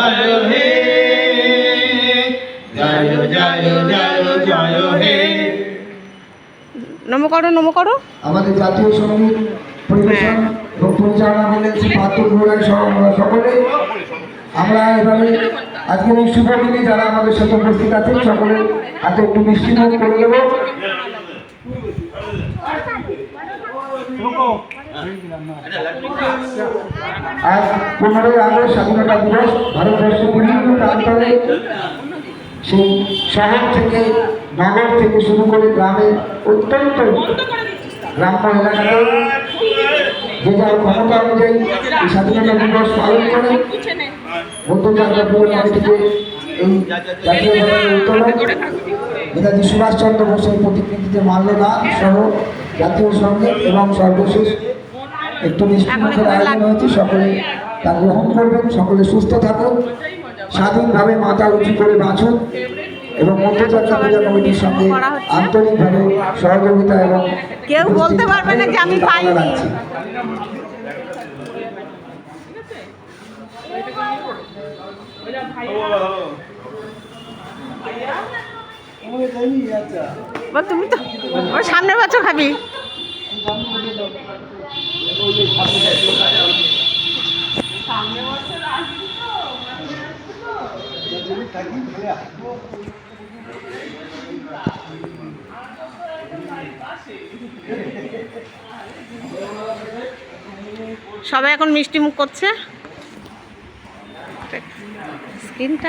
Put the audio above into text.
জয় হে জয় জয় জয় জয় হে। নম করো নম করো। আমাদের জাতীয় সংগীত পরিবেশন এবং পরিচালনা করলেন শ্রী পাতুল ঘোড়াই সকলে। আমরা এভাবে আজকের এই শুভ দিনে যারা আমাদের সাথে উপস্থিত আছেন সকলে হাতে একটু মিষ্টি মুখ করে দেবো। আজ পনেরোই আগস্ট স্বাধীনতা দিবস ভারতবর্ষের বিভিন্ন প্রান্তরে সেই শহর থেকে নগর থেকে শুরু করে গ্রামে অত্যন্ত গ্রাম্য এলাকাতে যে যার ক্ষমতা অনুযায়ী স্বাধীনতা দিবস পালন করে থেকে এই জাতীয় নেতাজি সুভাষচন্দ্র বোসের প্রতিকৃতিতে মাল্যদান সহ জাতীয় সংগীত এবং সর্বশেষ একটু মিষ্টি মুখের আয়োজন হয়েছে। সকলে তা গ্রহণ করবেন সকলে সুস্থ থাকুন স্বাধীনভাবে মাথা উঁচু করে বাঁচুন এবং মধ্যযাত্রা পূজা কমিটির সঙ্গে আন্তরিকভাবে সহযোগিতা এবং কেউ বলতে পারবে না যে আমি পাইনি। বল তুমি তো ওর সামনের বছর খাবি। সবাই এখন মিষ্টি মুখ করছে স্ক্রিনটা